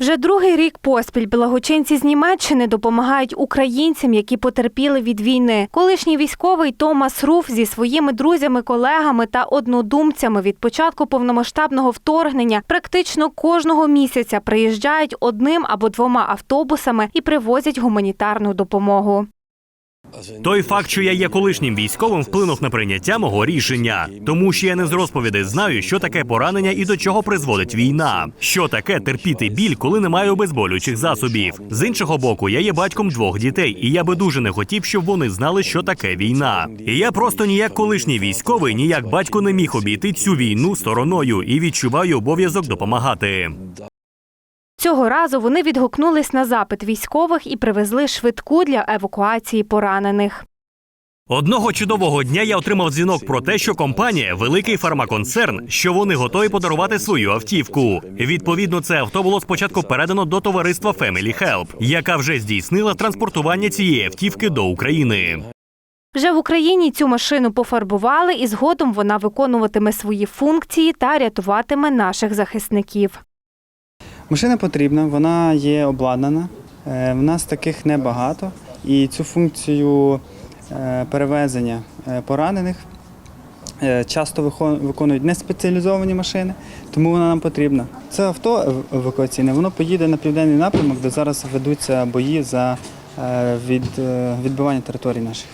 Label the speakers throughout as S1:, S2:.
S1: Вже другий рік поспіль благочинці з Німеччини допомагають українцям, які потерпіли від війни. Колишній військовий Томас Руф зі своїми друзями, колегами та однодумцями від початку повномасштабного вторгнення практично кожного місяця приїжджають одним або двома автобусами і привозять гуманітарну допомогу.
S2: Той факт, що я є колишнім військовим, вплинув на прийняття мого рішення, тому що я не з розповідей знаю, що таке поранення і до чого призводить війна. Що таке терпіти біль, коли немає обезболюючих засобів. З іншого боку, я є батьком двох дітей, і я би дуже не хотів, щоб вони знали, що таке війна. І я просто ніяк колишній військовий, ніяк батько не міг обійти цю війну стороною і відчуваю обов'язок допомагати.
S1: Цього разу вони відгукнулись на запит військових і привезли швидку для евакуації поранених.
S2: Одного чудового дня я отримав дзвінок про те, що компанія великий фармаконцерн, що вони готові подарувати свою автівку. Відповідно, це авто було спочатку передано до товариства Family Help, яка вже здійснила транспортування цієї автівки до України.
S1: Вже в Україні цю машину пофарбували, і згодом вона виконуватиме свої функції та рятуватиме наших захисників.
S3: Машина потрібна, вона є обладнана. Е, В нас таких небагато. І цю функцію е, перевезення е, поранених часто виконують неспеціалізовані машини, тому вона нам потрібна. Це авто евакуаційне, воно поїде на південний напрямок, де зараз ведуться бої за від, відбивання територій наших.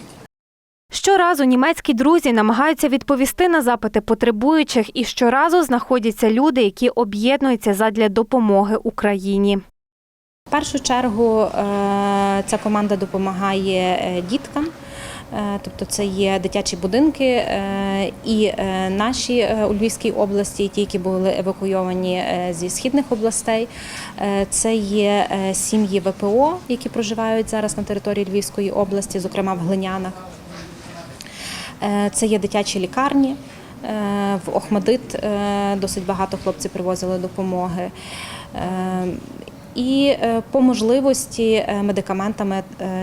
S1: Щоразу німецькі друзі намагаються відповісти на запити потребуючих, і щоразу знаходяться люди, які об'єднуються задля допомоги Україні.
S4: В першу чергу е, ця команда допомагає е, діткам. Е, Тобто це є дитячі будинки і наші у Львівській області, ті, які були евакуйовані зі східних областей. Це є сім'ї ВПО, які проживають зараз на території Львівської області, зокрема в Глинянах. Е, Це є дитячі лікарні. Е, В Охмадит е, досить багато хлопців привозили допомоги. І по можливості медикаментами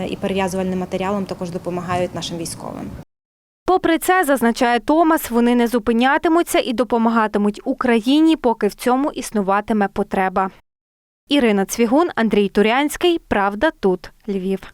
S4: і перев'язувальним матеріалом також допомагають нашим військовим.
S1: Попри це, зазначає Томас, вони не зупинятимуться і допомагатимуть Україні, поки в цьому існуватиме потреба. Ірина Цвігун, Андрій Турянський. Правда тут Львів.